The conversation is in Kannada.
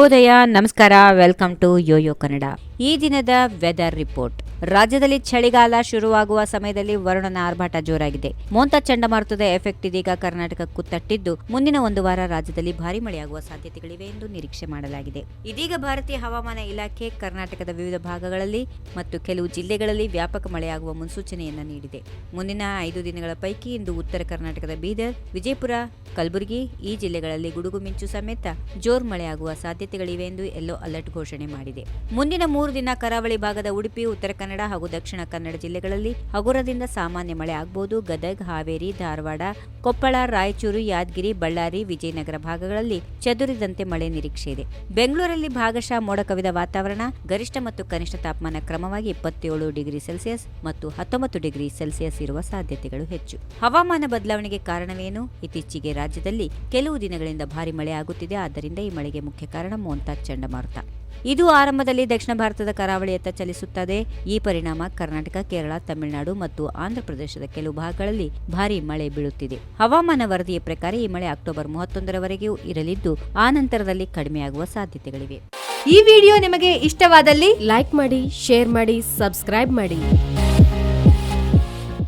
ಶುಭೋದಯ ನಮಸ್ಕಾರ ವೆಲ್ಕಮ್ ಟು ಯೋಯೋ ಕನ್ನಡ. ಈ ದಿನದ ವೆದರ್ ರಿಪೋರ್ಟ್. ರಾಜ್ಯದಲ್ಲಿ ಚಳಿಗಾಲ ಶುರುವಾಗುವ ಸಮಯದಲ್ಲಿ ವರುಣನ ಆರ್ಭಾಟ ಜೋರಾಗಿದೆ. ಮೋಂತ ಚಂಡಮಾರುತದ ಎಫೆಕ್ಟ್ ಇದೀಗ ಕರ್ನಾಟಕಕ್ಕೂ ತಟ್ಟಿದ್ದು, ಮುಂದಿನ ಒಂದು ವಾರ ರಾಜ್ಯದಲ್ಲಿ ಭಾರಿ ಮಳೆಯಾಗುವ ಸಾಧ್ಯತೆಗಳಿವೆ ಎಂದು ನಿರೀಕ್ಷೆ ಮಾಡಲಾಗಿದೆ. ಇದೀಗ ಭಾರತೀಯ ಹವಾಮಾನ ಇಲಾಖೆ ಕರ್ನಾಟಕದ ವಿವಿಧ ಭಾಗಗಳಲ್ಲಿ ಮತ್ತು ಕೆಲವು ಜಿಲ್ಲೆಗಳಲ್ಲಿ ವ್ಯಾಪಕ ಮಳೆಯಾಗುವ ಮುನ್ಸೂಚನೆಯನ್ನು ನೀಡಿದೆ. ಮುಂದಿನ ಐದು ದಿನಗಳ ಪೈಕಿ ಇಂದು ಉತ್ತರ ಕರ್ನಾಟಕದ ಬೀದರ್, ವಿಜಯಪುರ, ಕಲಬುರಗಿ ಈ ಜಿಲ್ಲೆಗಳಲ್ಲಿ ಗುಡುಗು ಮಿಂಚು ಸಮೇತ ಜೋರ್ ಮಳೆಯಾಗುವ ಸಾಧ್ಯತೆಗಳಿವೆ ಎಂದು ಯೆಲ್ಲೋ ಅಲರ್ಟ್ ಘೋಷಣೆ ಮಾಡಿದೆ. ಮುಂದಿನ ಮೂರು ದಿನ ಕರಾವಳಿ ಭಾಗದ ಉಡುಪಿ ಉತ್ತರ ಕನ್ನಡ ಹಾಗೂ ದಕ್ಷಿಣ ಕನ್ನಡ ಜಿಲ್ಲೆಗಳಲ್ಲಿ ಹಗುರದಿಂದ ಸಾಮಾನ್ಯ ಮಳೆ ಆಗಬಹುದು ಗದಗ್, ಹಾವೇರಿ, ಧಾರವಾಡ, ಕೊಪ್ಪಳ, ರಾಯಚೂರು, ಯಾದಗಿರಿ, ಬಳ್ಳಾರಿ, ವಿಜಯನಗರ ಭಾಗಗಳಲ್ಲಿ ಚದುರಿದಂತೆ ಮಳೆ ನಿರೀಕ್ಷೆ ಇದೆ. ಬೆಂಗಳೂರಲ್ಲಿ ಭಾಗಶಃ ಮೋಡ ಕವಿದ ವಾತಾವರಣ. ಗರಿಷ್ಠ ಮತ್ತು ಕನಿಷ್ಠ ತಾಪಮಾನ ಕ್ರಮವಾಗಿ ಇಪ್ಪತ್ತೇಳು ಡಿಗ್ರಿ ಸೆಲ್ಸಿಯಸ್ ಮತ್ತು ಹತ್ತೊಂಬತ್ತು ಡಿಗ್ರಿ ಸೆಲ್ಸಿಯಸ್ ಇರುವ ಸಾಧ್ಯತೆಗಳು ಹೆಚ್ಚು. ಹವಾಮಾನ ಬದಲಾವಣೆಗೆ ಕಾರಣವೇನು? ಇತ್ತೀಚೆಗೆ ರಾಜ್ಯದಲ್ಲಿ ಕೆಲವು ದಿನಗಳಿಂದ ಭಾರಿ ಮಳೆ ಆಗುತ್ತಿದೆ. ಆದ್ದರಿಂದ ಈ ಮಳೆಗೆ ಮುಖ್ಯ ಕಾರಣ ಮೋಂತಾ ಚಂಡಮಾರುತ. ಇದು ಆರಂಭದಲ್ಲಿ ದಕ್ಷಿಣ ಭಾರತದ ಕರಾವಳಿಯತ್ತ ಚಲಿಸುತ್ತದೆ. ಈ ಪರಿಣಾಮ ಕರ್ನಾಟಕ, ಕೇರಳ, ತಮಿಳುನಾಡು ಮತ್ತು ಆಂಧ್ರಪ್ರದೇಶದ ಕೆಲವು ಭಾಗಗಳಲ್ಲಿ ಭಾರಿ ಮಳೆ ಬೀಳುತ್ತಿದೆ. ಹವಾಮಾನ ವರದಿಯ ಪ್ರಕಾರ ಈ ಮಳೆ ಅಕ್ಟೋಬರ್ ಮೂವತ್ತೊಂದರವರೆಗೂ ಇರಲಿದ್ದು, ಆ ನಂತರದಲ್ಲಿ ಕಡಿಮೆಯಾಗುವ ಸಾಧ್ಯತೆಗಳಿವೆ. ಈ ವಿಡಿಯೋ ನಿಮಗೆ ಇಷ್ಟವಾದಲ್ಲಿ ಲೈಕ್ ಮಾಡಿ, ಶೇರ್ ಮಾಡಿ, ಸಬ್ಸ್ಕ್ರೈಬ್ ಮಾಡಿ.